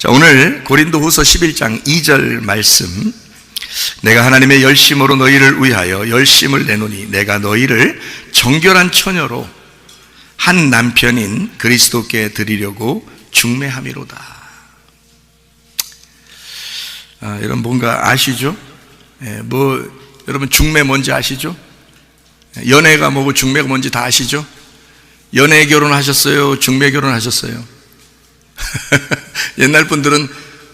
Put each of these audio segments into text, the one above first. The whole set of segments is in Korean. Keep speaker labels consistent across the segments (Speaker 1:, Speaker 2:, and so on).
Speaker 1: 자, 오늘 고린도 후서 11장 2절 말씀. 내가 하나님의 열심으로 너희를 위하여 열심을 내노니 내가 너희를 정결한 처녀로 한 남편인 그리스도께 드리려고 중매함이로다. 아, 여러분 뭔가 아시죠? 예, 뭐 여러분 중매 뭔지 아시죠? 연애가 뭐고 중매가 뭔지 다 아시죠? 연애 결혼하셨어요? 중매 결혼하셨어요? 옛날 분들은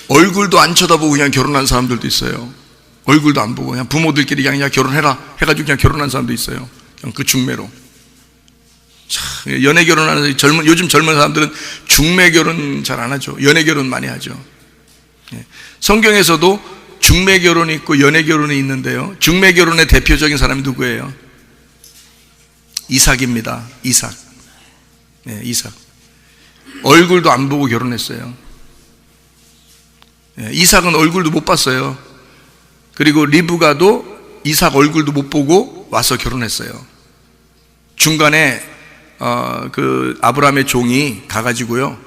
Speaker 1: 얼굴도 안 쳐다보고 그냥 결혼한 사람들도 있어요. 얼굴도 안 보고 그냥 부모들끼리 그냥 결혼해라 해가지고 그냥 결혼한 사람도 있어요. 그냥 그 중매로. 참, 연애 결혼하는 젊은 요즘 젊은 사람들은 중매 결혼 잘 안 하죠. 연애 결혼 많이 하죠. 예. 성경에서도 중매 결혼이 있고 연애 결혼이 있는데요. 중매 결혼의 대표적인 사람이 누구예요? 이삭입니다. 이삭. 네, 이삭. 얼굴도 안 보고 결혼했어요. 네, 이삭은 얼굴도 못 봤어요. 그리고 리브가도 이삭 얼굴도 못 보고 와서 결혼했어요. 중간에 어, 그 아브라함의 종이 가가지고요.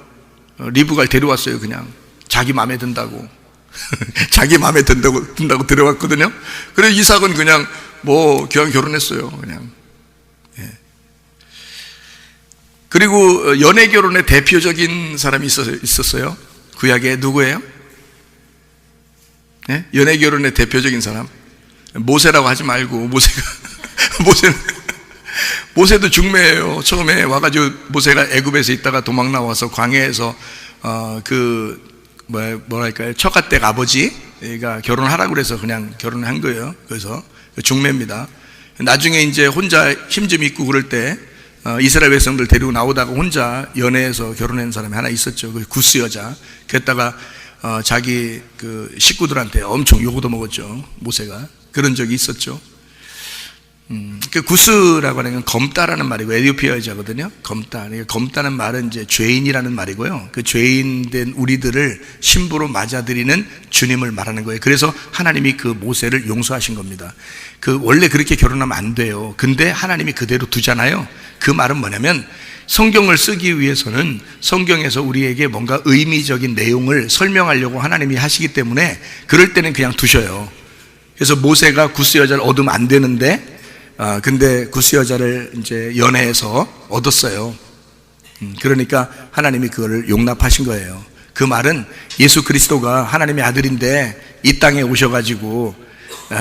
Speaker 1: 어, 리브가를 데려왔어요. 그냥 자기 마음에 든다고. 자기 마음에 든다고 든다고 데려왔거든요. 그래서 이삭은 그냥 뭐 그냥 결혼했어요. 그냥. 예. 그리고 연애 결혼의 대표적인 사람이 있었어요. 구약에 누구예요? 예? 연애 결혼의 대표적인 사람. 모세라고 하지 말고 모세가 모세는 모세도 중매예요. 처음에 와가지고 모세가 애굽에서 있다가 도망 나와서 광해에서 어 그 뭐 뭐랄까요 처갓댁 아버지가 결혼하라고 그래서 그냥 결혼한 거예요. 그래서 중매입니다. 나중에 이제 혼자 힘 좀 있고 그럴 때 어, 이스라엘 백성들 데리고 나오다가 혼자 연애해서 결혼한 사람이 하나 있었죠. 그 구스 여자. 그랬다가 어, 자기 그 식구들한테 엄청 요구도 먹었죠. 모세가 그런 적이 있었죠. 음, 그 구스라고 하는 건 검다라는 말이고 에디오피아 여자거든요. 검다. 그러니까 검다는 말은 이제 죄인이라는 말이고요. 그 죄인된 우리들을 신부로 맞아들이는 주님을 말하는 거예요. 그래서 하나님이 그 모세를 용서하신 겁니다. 그 원래 그렇게 결혼하면 안 돼요. 근데 하나님이 그대로 두잖아요. 그 말은 뭐냐면 성경을 쓰기 위해서는 성경에서 우리에게 뭔가 의미적인 내용을 설명하려고 하나님이 하시기 때문에 그럴 때는 그냥 두셔요. 그래서 모세가 구스 여자를 얻으면 안 되는데 아, 근데 구스 여자를 이제 연애해서 얻었어요. 음, 그러니까 하나님이 그거를 용납하신 거예요. 그 말은 예수 그리스도가 하나님의 아들인데 이 땅에 오셔가지고 아,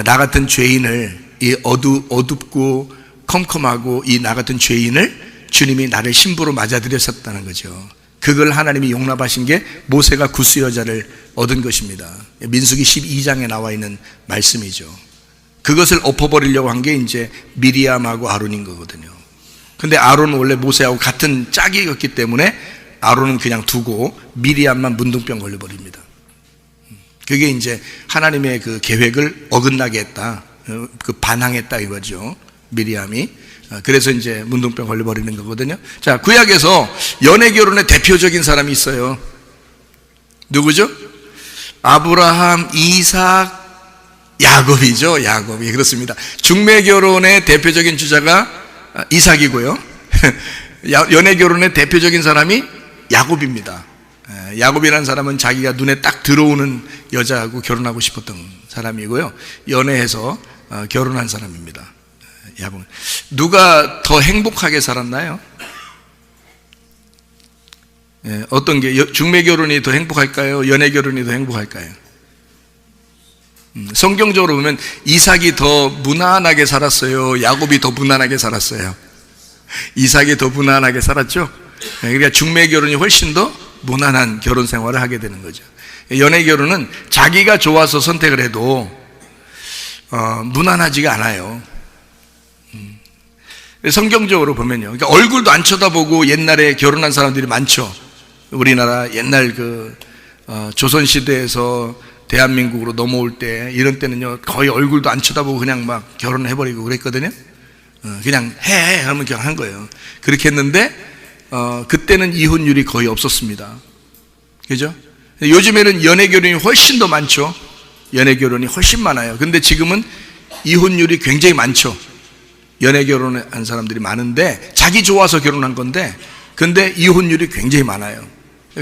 Speaker 1: 나 같은 죄인을 이 어두 어둡고 컴컴하고 이 나 같은 죄인을 주님이 나를 신부로 맞아들였었다는 거죠. 그걸 하나님이 용납하신 게 모세가 구스 여자를 얻은 것입니다. 민수기 12장에 나와 있는 말씀이죠. 그것을 엎어버리려고 한 게 이제 미리암하고 아론인 거거든요. 근데 아론은 원래 모세하고 같은 짝이었기 때문에 아론은 그냥 두고 미리암만 문둥병 걸려버립니다. 그게 이제 하나님의 그 계획을 어긋나게 했다. 그 반항했다 이거죠. 미리암이. 그래서 이제 문둥병 걸려버리는 거거든요. 자, 구약에서 연애 결혼의 대표적인 사람이 있어요. 누구죠? 아브라함, 이삭, 야곱이죠. 야곱이 그렇습니다. 중매 결혼의 대표적인 주자가 이삭이고요. 연애 결혼의 대표적인 사람이 야곱입니다. 야곱이라는 사람은 자기가 눈에 딱 들어오는 여자하고 결혼하고 싶었던 사람이고요. 연애해서 어, 결혼한 사람입니다. 야곱. 누가 더 행복하게 살았나요? 어떤 게 중매 결혼이 더 행복할까요? 연애 결혼이 더 행복할까요? 음, 성경적으로 보면 이삭이 더 무난하게 살았어요. 야곱이 더 무난하게 살았어요. 이삭이 더 무난하게 살았죠. 네, 그러니까 중매 결혼이 훨씬 더 무난한 결혼 생활을 하게 되는 거죠. 연애 결혼은 자기가 좋아서 선택을 해도 어, 무난하지가 않아요. 음. 성경적으로 보면요. 그러니까 얼굴도 안 쳐다보고 옛날에 결혼한 사람들이 많죠. 우리나라 옛날 그 어, 조선 시대에서 대한민국으로 넘어올 때 이런 때는요 거의 얼굴도 안 쳐다보고 그냥 막 결혼해버리고 그랬거든요. 어, 그냥 해 하면 그냥 한 거예요. 그렇게 했는데 어, 그때는 이혼율이 거의 없었습니다. 그죠? 요즘에는 연애 결혼이 훨씬 더 많죠. 연애 결혼이 훨씬 많아요. 근데 지금은 이혼율이 굉장히 많죠. 연애 결혼한 사람들이 많은데 자기 좋아서 결혼한 건데 근데 이혼율이 굉장히 많아요.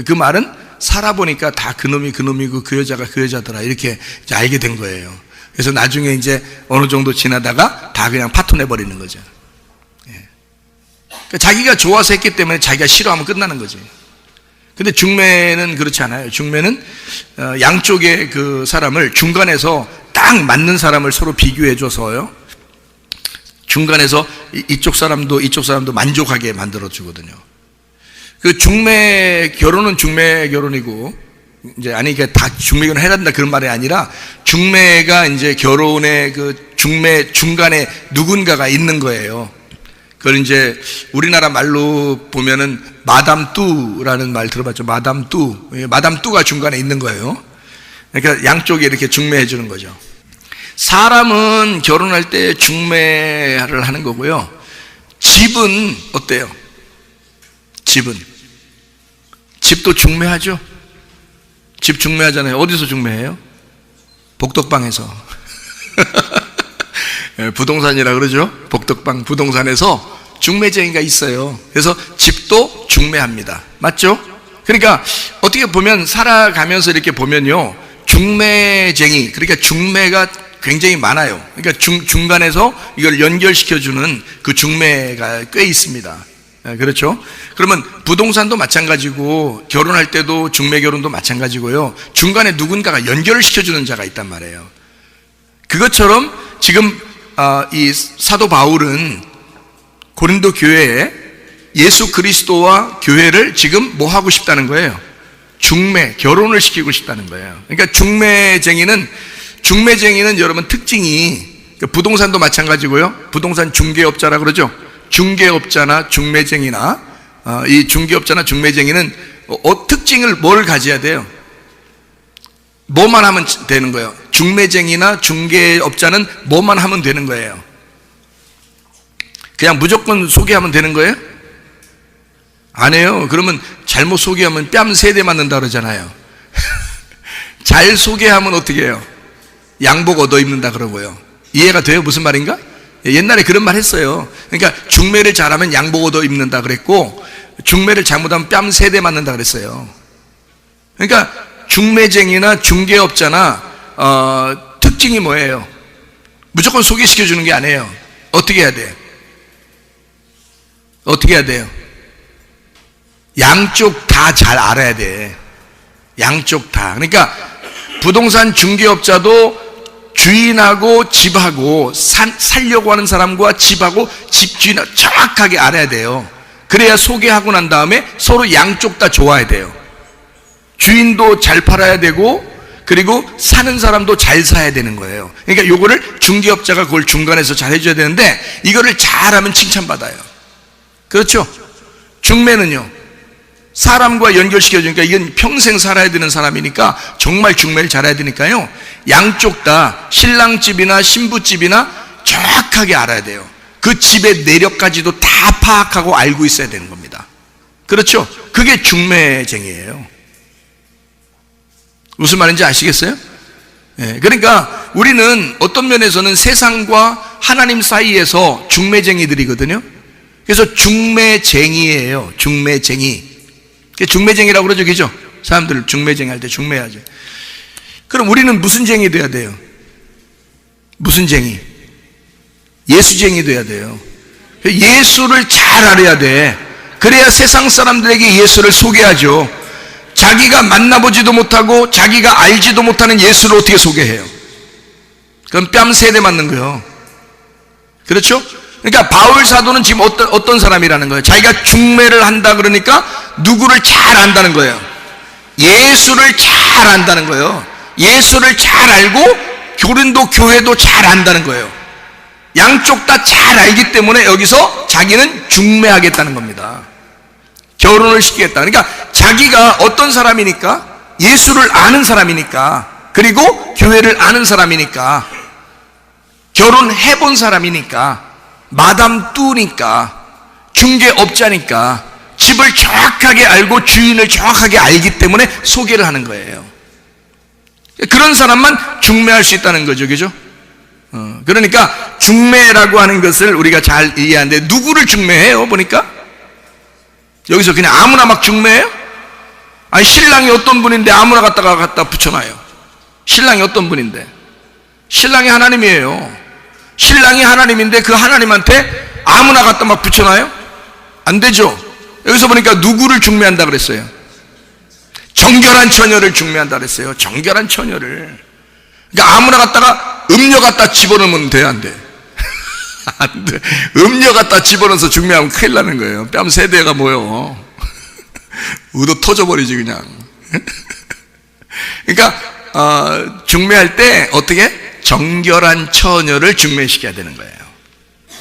Speaker 1: 그 말은 살아보니까 다 그놈이 그놈이고 그 여자가 그 여자더라 이렇게 알게 된 거예요. 그래서 나중에 이제 어느 정도 지나다가 다 그냥 파토 내버리는 거죠. 예. 그러니까 자기가 좋아서 했기 때문에 자기가 싫어하면 끝나는 거지. 근데 중매는 그렇지 않아요. 중매는 어, 양쪽의 그 사람을 중간에서 딱 맞는 사람을 서로 비교해 줘서요. 중간에서 이- 이쪽 사람도 이쪽 사람도 만족하게 만들어 주거든요. 그 중매 결혼은 중매 결혼이고 이제 아니 이게 다 중매 결혼 해야 된다 그런 말이 아니라 중매가 이제 결혼의 그 중매 중간에 누군가가 있는 거예요. 그걸 이제 우리나라 말로 보면은 마담 뚜라는 말 들어봤죠. 마담 뚜. 예, 마담 뚜가 중간에 있는 거예요. 그러니까 양쪽에 이렇게 중매해 주는 거죠. 사람은 결혼할 때 중매를 하는 거고요. 집은 어때요? 집은 집도 중매하죠. 집 중매하잖아요. 어디서 중매해요? 복덕방에서. 예, 부동산이라 그러죠. 복덕방 부동산에서 중매쟁이가 있어요. 그래서 집도 중매합니다. 맞죠? 그러니까 어떻게 보면 살아가면서 이렇게 보면요. 중매쟁이, 그러니까 중매가 굉장히 많아요. 그러니까 중, 중간에서 이걸 연결시켜주는 그 중매가 꽤 있습니다. 예, 그렇죠? 그러면 부동산도 마찬가지고 결혼할 때도 중매 결혼도 마찬가지고요. 중간에 누군가가 연결을 시켜주는 자가 있단 말이에요. 그것처럼 지금 아, 이 사도 바울은 고린도 교회에 예수 그리스도와 교회를 지금 뭐 하고 싶다는 거예요? 중매, 결혼을 시키고 싶다는 거예요. 그러니까 중매쟁이는 중매쟁이는 여러분 특징이 그 부동산도 마찬가지고요. 부동산 중개업자라 그러죠. 중개업자나 중매쟁이나 어, 이 중개업자나 중매쟁이는 어, 특징을 뭘 가져야 돼요? 뭐만 하면 되는 거예요. 중매쟁이나 중개업자는 뭐만 하면 되는 거예요. 그냥 무조건 소개하면 되는 거예요? 안 해요. 그러면 잘못 소개하면 뺨 세 대 맞는다 그러잖아요. 잘 소개하면 어떻게 해요? 양복 얻어 입는다 그러고요. 이해가 돼요? 무슨 말인가? 옛날에 그런 말 했어요. 그러니까 중매를 잘하면 양복 얻어 입는다 그랬고 중매를 잘못하면 뺨 세 대 맞는다 그랬어요. 그러니까 중매쟁이나 중개업자나 어, 특징이 뭐예요? 무조건 소개시켜 주는 게 아니에요. 어떻게 해야 돼요? 어떻게 해야 돼요? 양쪽 다 잘 알아야 돼. 양쪽 다. 그러니까 부동산 중개업자도 주인하고 집하고 산, 살려고 하는 사람과 집하고 집주인 정확하게 알아야 돼요. 그래야 소개하고 난 다음에 서로 양쪽 다 좋아야 돼요. 주인도 잘 팔아야 되고 그리고 사는 사람도 잘 사야 되는 거예요. 그러니까 요거를 중개업자가 그걸 중간에서 잘 해줘야 되는데 이거를 잘하면 칭찬받아요. 그렇죠? 중매는요. 사람과 연결시켜주니까 이건 평생 살아야 되는 사람이니까 정말 중매를 잘해야 되니까요. 양쪽 다 신랑집이나 신부집이나 정확하게 알아야 돼요. 그 집의 내력까지도 다 파악하고 알고 있어야 되는 겁니다. 그렇죠? 그게 중매쟁이에요. 무슨 말인지 아시겠어요? 예, 그러니까 우리는 어떤 면에서는 세상과 하나님 사이에서 중매쟁이들이거든요. 그래서 중매쟁이에요. 중매쟁이. 중매쟁이라고 그러죠, 그죠? 사람들 중매쟁이 할 때 중매하죠. 그럼 우리는 무슨 쟁이 돼야 돼요? 무슨 쟁이? 예수쟁이 돼야 돼요. 예수를 잘 알아야 돼. 그래야 세상 사람들에게 예수를 소개하죠. 자기가 만나보지도 못하고 자기가 알지도 못하는 예수를 어떻게 소개해요? 그럼 뺨 세대 맞는 거예요. 그렇죠? 그러니까 바울 사도는 지금 어떤, 어떤 사람이라는 거예요? 자기가 중매를 한다 그러니까 누구를 잘 안다는 거예요. 예수를 잘 안다는 거예요. 예수를 잘 알고 교린도 교회도 잘 안다는 거예요. 양쪽 다 잘 알기 때문에 여기서 자기는 중매하겠다는 겁니다. 결혼을 시키겠다. 그러니까 자기가 어떤 사람이니까 예수를 아는 사람이니까 그리고 교회를 아는 사람이니까 결혼해 본 사람이니까 마담 뚜니까 중개업자니까 집을 정확하게 알고 주인을 정확하게 알기 때문에 소개를 하는 거예요. 그런 사람만 중매할 수 있다는 거죠. 그죠? 어, 그러니까 중매라고 하는 것을 우리가 잘 이해하는데 누구를 중매해요? 보니까 여기서 그냥 아무나 막 중매해요? 아니 신랑이 어떤 분인데 아무나 갖다가 갖다 붙여놔요. 신랑이 어떤 분인데 신랑이 하나님이에요. 신랑이 하나님인데 그 하나님한테 아무나 갖다 막 붙여놔요? 안 되죠. 여기서 보니까 누구를 중매한다 그랬어요? 정결한 처녀를 중매한다 그랬어요. 정결한 처녀를. 그러니까 아무나 갖다가 음료 갖다 집어넣으면 돼, 안 돼? 안 돼. 음료 갖다 집어넣어서 중매하면 큰일 나는 거예요. 뺨 세대가 뭐요? 의도 터져버리지, 그냥. 그러니까, 어, 중매할 때 어떻게? 정결한 처녀를 중매시켜야 되는 거예요.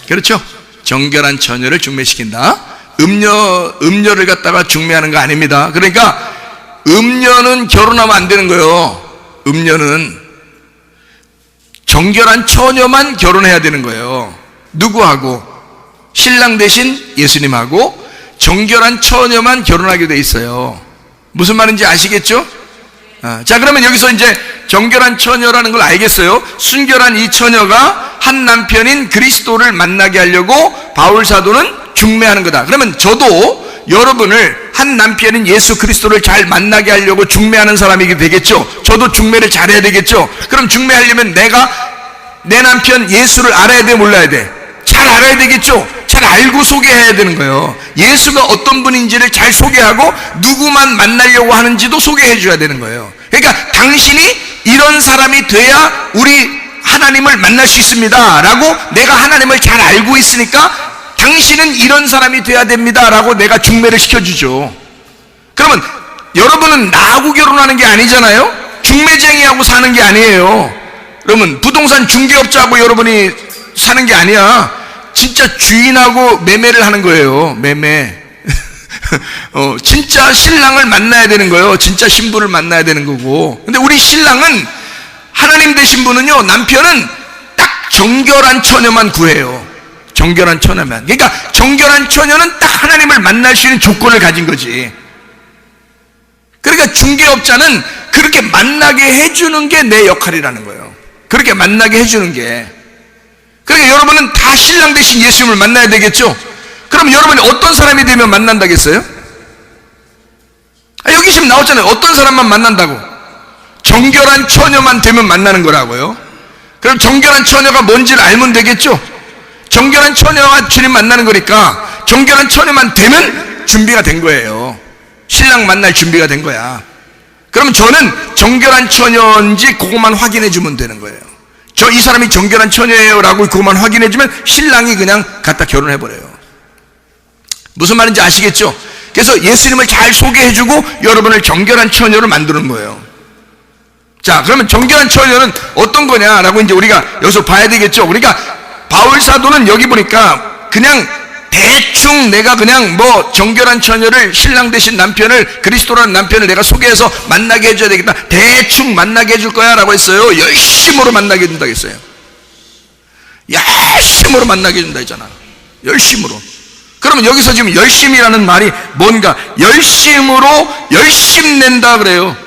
Speaker 1: 그렇죠? 정결한 처녀를 중매시킨다. 음료, 음료를 갖다가 중매하는 거 아닙니다. 그러니까, 음료는 결혼하면 안 되는 거예요. 음료는. 정결한 처녀만 결혼해야 되는 거예요. 누구하고? 신랑 대신 예수님하고 정결한 처녀만 결혼하게 돼 있어요. 무슨 말인지 아시겠죠? 아, 자, 그러면 여기서 이제 정결한 처녀라는 걸 알겠어요. 순결한 이 처녀가 한 남편인 그리스도를 만나게 하려고 바울 사도는 중매하는 거다. 그러면 저도 여러분을 한 남편인 예수 그리스도를 잘 만나게 하려고 중매하는 사람이 되겠죠. 저도 중매를 잘해야 되겠죠. 그럼 중매하려면 내가 내 남편 예수를 알아야 돼, 몰라야 돼? 잘 알아야 되겠죠. 잘 알고 소개해야 되는 거예요. 예수가 어떤 분인지를 잘 소개하고 누구만 만나려고 하는지도 소개해 줘야 되는 거예요. 그러니까 당신이 이런 사람이 돼야 우리 하나님을 만날 수 있습니다. 라고 내가 하나님을 잘 알고 있으니까 당신은 이런 사람이 돼야 됩니다. 라고 내가 중매를 시켜주죠. 그러면 여러분은 나하고 결혼하는 게 아니잖아요? 중매쟁이하고 사는 게 아니에요. 그러면 부동산 중개업자하고 여러분이 사는 게 아니야. 진짜 주인하고 매매를 하는 거예요. 매매. 어, 진짜 신랑을 만나야 되는 거예요. 진짜 신부를 만나야 되는 거고. 근데 우리 신랑은 하나님 되신 분은요, 남편은 딱 정결한 처녀만 구해요. 정결한 처녀만. 그러니까 정결한 처녀는 딱 하나님을 만날 수 있는 조건을 가진 거지. 그러니까 중개업자는 그렇게 만나게 해주는 게 내 역할이라는 거예요. 그렇게 만나게 해주는 게. 그러니까 여러분은 다 신랑 대신 예수님을 만나야 되겠죠? 그럼 여러분이 어떤 사람이 되면 만난다겠어요? 아, 여기 지금 나왔잖아요. 어떤 사람만 만난다고? 정결한 처녀만 되면 만나는 거라고요. 그럼 정결한 처녀가 뭔지를 알면 되겠죠? 정결한 처녀가 주님 만나는 거니까 정결한 처녀만 되면 준비가 된 거예요. 신랑 만날 준비가 된 거야. 그럼 저는 정결한 처녀인지 그것만 확인해 주면 되는 거예요. 저 이 사람이 정결한 처녀예요 라고 그것만 확인해 주면 신랑이 그냥 갖다 결혼해 버려요. 무슨 말인지 아시겠죠? 그래서 예수님을 잘 소개해 주고 여러분을 정결한 처녀로 만드는 거예요. 자, 그러면 정결한 처녀는 어떤 거냐라고 이제 우리가 여기서 봐야 되겠죠. 그러니까 바울 사도는 여기 보니까 그냥 대충 내가 그냥 뭐 정결한 처녀를 신랑 대신 남편을 그리스도라는 남편을 내가 소개해서 만나게 해줘야 되겠다. 대충 만나게 해줄 거야 라고 했어요. 열심으로 만나게 해준다 했어요. 열심으로 만나게 해준다 했잖아. 열심으로. 그러면 여기서 지금 열심이라는 말이 뭔가 열심으로 열심 낸다 그래요.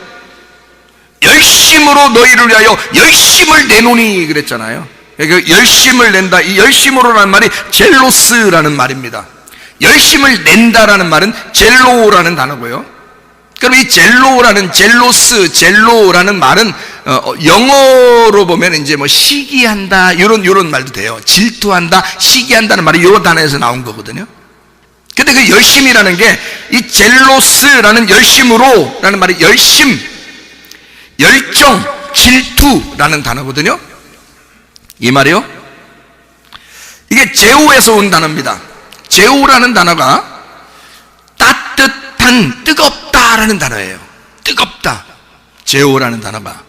Speaker 1: 열심으로 너희를 위하여 열심을 내노니 그랬잖아요. 그 열심을 낸다. 이 열심으로라는 말이 젤로스라는 말입니다. 열심을 낸다라는 말은 젤로라는 단어고요. 그럼 이 젤로라는 젤로스, 젤로라는 말은 어, 영어로 보면 이제 뭐 시기한다 이런 이런 말도 돼요. 질투한다, 시기한다는 말이 이런 단어에서 나온 거거든요. 근데 그 열심이라는 게 이 젤로스라는 열심으로라는 말이 열심, 열정, 질투라는 단어거든요. 이 말이요? 이게 제오에서 온 단어입니다. 제오라는 단어가 따뜻한, 뜨겁다라는 단어예요. 뜨겁다. 제오라는 단어가.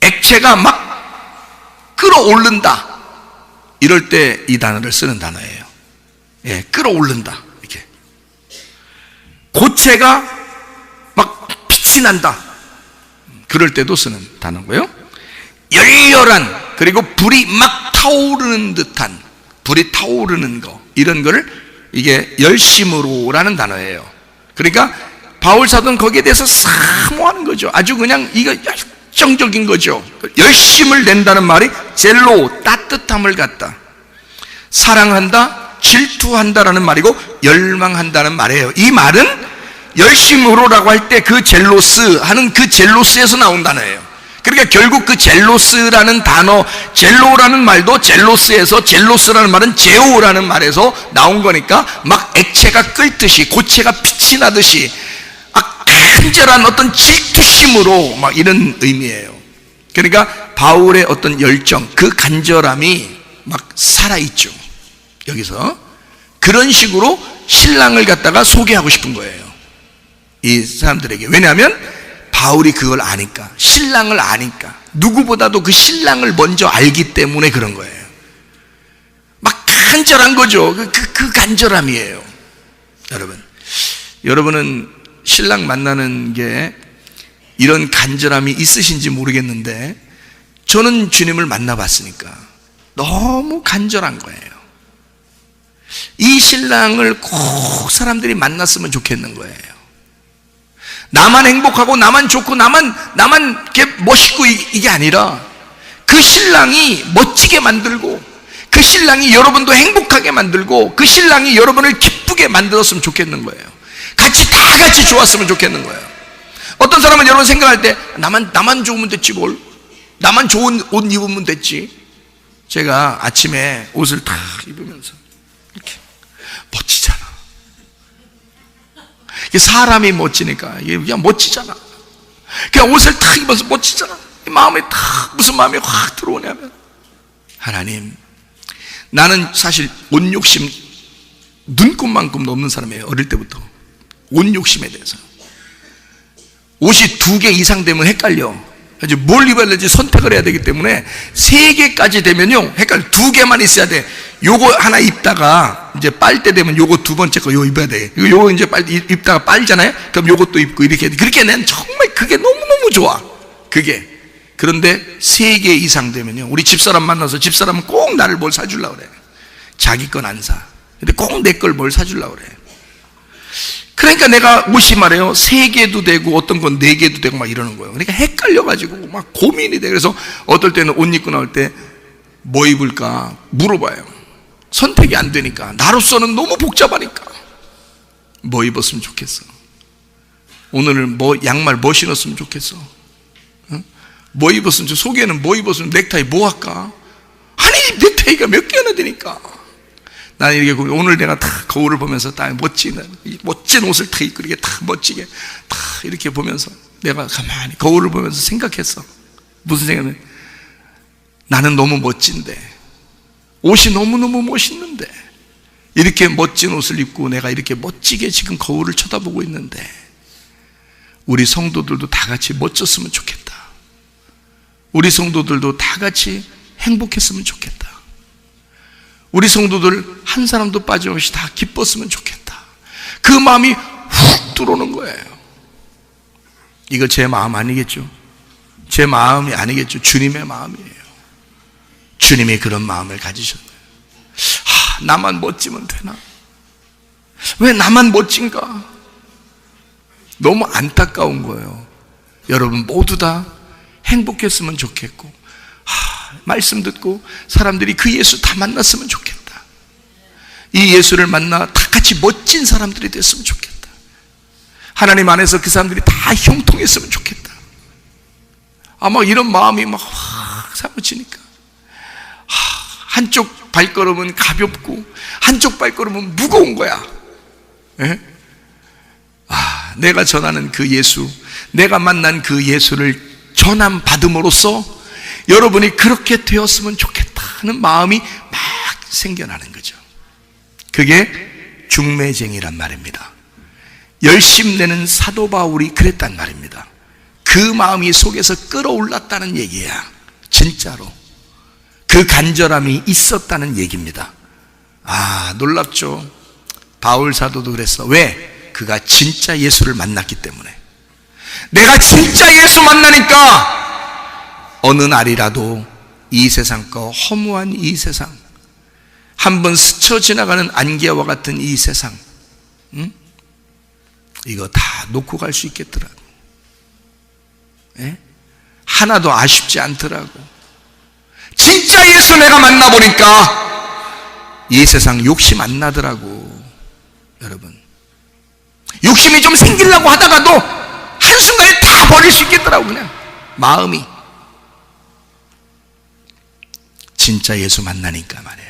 Speaker 1: 액체가 막 끌어오른다. 이럴 때 이 단어를 쓰는 단어예요. 예, 끌어오른다. 이렇게. 고체가 막 빛이 난다. 그럴 때도 쓰는 단어고요. 열렬한 그리고 불이 막 타오르는 듯한 불이 타오르는 거 이런 거를 이게 열심으로라는 단어예요. 그러니까 바울 사도는 거기에 대해서 사모하는 거죠. 아주 그냥 이거 열정적인 거죠. 열심을 낸다는 말이 젤로 따뜻함을 갖다 사랑한다, 질투한다라는 말이고 열망한다는 말이에요. 이 말은 열심으로라고 할 때 그 젤로스 하는 그 젤로스에서 나온 단어예요. 그러니까 결국 그 젤로스라는 단어, 젤로라는 말도 젤로스에서 젤로스라는 말은 제오라는 말에서 나온 거니까 막 액체가 끓듯이 고체가 빛이 나듯이 막 간절한 어떤 질투심으로 막 이런 의미예요. 그러니까 바울의 어떤 열정, 그 간절함이 막 살아있죠. 여기서 그런 식으로 신랑을 갖다가 소개하고 싶은 거예요. 이 사람들에게. 왜냐하면 바울이 그걸 아니까. 신랑을 아니까. 누구보다도 그 신랑을 먼저 알기 때문에 그런 거예요. 막 간절한 거죠. 그, 그, 그 간절함이에요. 여러분. 여러분은 신랑 만나는 게 이런 간절함이 있으신지 모르겠는데 저는 주님을 만나봤으니까 너무 간절한 거예요. 이 신랑을 꼭 사람들이 만났으면 좋겠는 거예요. 나만 행복하고 나만 좋고 나만 나만 이렇게 멋있고 이게 아니라 그 신랑이 멋지게 만들고 그 신랑이 여러분도 행복하게 만들고 그 신랑이 여러분을 기쁘게 만들었으면 좋겠는 거예요. 같이 다 같이 좋았으면 좋겠는 거예요. 어떤 사람은 여러분 생각할 때 나만 나만 좋으면 됐지 뭘 나만 좋은 옷 입으면 됐지. 제가 아침에 옷을 다 입으면서 이렇게 사람이 멋지니까 그냥 멋지잖아. 그냥 옷을 다 입어서 멋지잖아. 마음에 다 무슨 마음이 확 들어오냐면 하나님 나는 사실 옷 욕심 눈곱만큼도 없는 사람이에요. 어릴 때부터 옷 욕심에 대해서 옷이 두 개 이상 되면 헷갈려. 이제 뭘 입어야 될지 선택을 해야 되기 때문에 세 개까지 되면요 헷갈려 두 개만 있어야 돼. 요거 하나 입다가 이제 빨 때 되면 요거 두 번째 거 요 입어야 돼. 요거 이제 빨 입다가 빨잖아요? 그럼 요것도 입고 이렇게 그렇게 난 정말 그게 너무너무 좋아. 그게. 그런데 세 개 이상 되면요 우리 집사람 만나서 집사람은 꼭 나를 뭘 사주려고 그래. 자기 건 안 사. 근데 꼭 내 걸 뭘 사주려고 그래 그러니까 내가 옷이 말해요. 세 개도 되고 어떤 건 네 개도 되고 막 이러는 거예요. 그러니까 헷갈려가지고 막 고민이 돼. 그래서 어떨 때는 옷 입고 나올 때 뭐 입을까 물어봐요. 선택이 안 되니까. 나로서는 너무 복잡하니까. 뭐 입었으면 좋겠어. 오늘은 뭐 양말 뭐 신었으면 좋겠어. 응? 뭐 입었으면 속에는 뭐 입었으면 넥타이 뭐 할까? 아니 넥타이가 몇 개나 되니까. 나는 이렇게 오늘 내가 다 거울을 보면서 딱 멋진 멋진 옷을 다 입고 이렇게 다 멋지게 다 이렇게 보면서 내가 가만히 거울을 보면서 생각했어. 무슨 생각을? 나는 너무 멋진데 옷이 너무 너무 멋있는데 이렇게 멋진 옷을 입고 내가 이렇게 멋지게 지금 거울을 쳐다보고 있는데 우리 성도들도 다 같이 멋졌으면 좋겠다. 우리 성도들도 다 같이 행복했으면 좋겠다. 우리 성도들 한 사람도 빠짐없이 다 기뻤으면 좋겠다. 그 마음이 훅 들어오는 거예요. 이거 제 마음 아니겠죠? 제 마음이 아니겠죠? 주님의 마음이에요. 주님이 그런 마음을 가지셨네요. 하, 나만 멋지면 되나? 왜 나만 멋진가? 너무 안타까운 거예요. 여러분 모두 다 행복했으면 좋겠고, 하, 말씀 듣고 사람들이 그 예수 다 만났으면 좋겠다. 이 예수를 만나 다 같이 멋진 사람들이 됐으면 좋겠다. 하나님 안에서 그 사람들이 다 형통했으면 좋겠다. 아마 이런 마음이 막 확 사무치니까. 한쪽 발걸음은 가볍고 한쪽 발걸음은 무거운 거야. 예? 아, 내가 전하는 그 예수, 내가 만난 그 예수를 전함 받음으로써 여러분이 그렇게 되었으면 좋겠다는 마음이 막 생겨나는 거죠. 그게 중매쟁이란 말입니다. 열심 내는 사도 바울이 그랬단 말입니다. 그 마음이 속에서 끌어올랐다는 얘기야. 진짜로. 그 간절함이 있었다는 얘기입니다. 아, 놀랍죠. 바울 사도도 그랬어. 왜? 그가 진짜 예수를 만났기 때문에. 내가 진짜 예수 만나니까 어느 날이라도 이 세상 과 허무한 이 세상, 한 번 스쳐 지나가는 안개와 같은 이 세상, 응? 이거 다 놓고 갈 수 있겠더라고. 예? 하나도 아쉽지 않더라고. 진짜 예수 내가 만나보니까 이 세상 욕심 안 나더라고. 여러분. 욕심이 좀 생기려고 하다가도 한순간에 다 버릴 수 있겠더라고, 그냥. 마음이. 진짜 예수 만나니까 말이에요.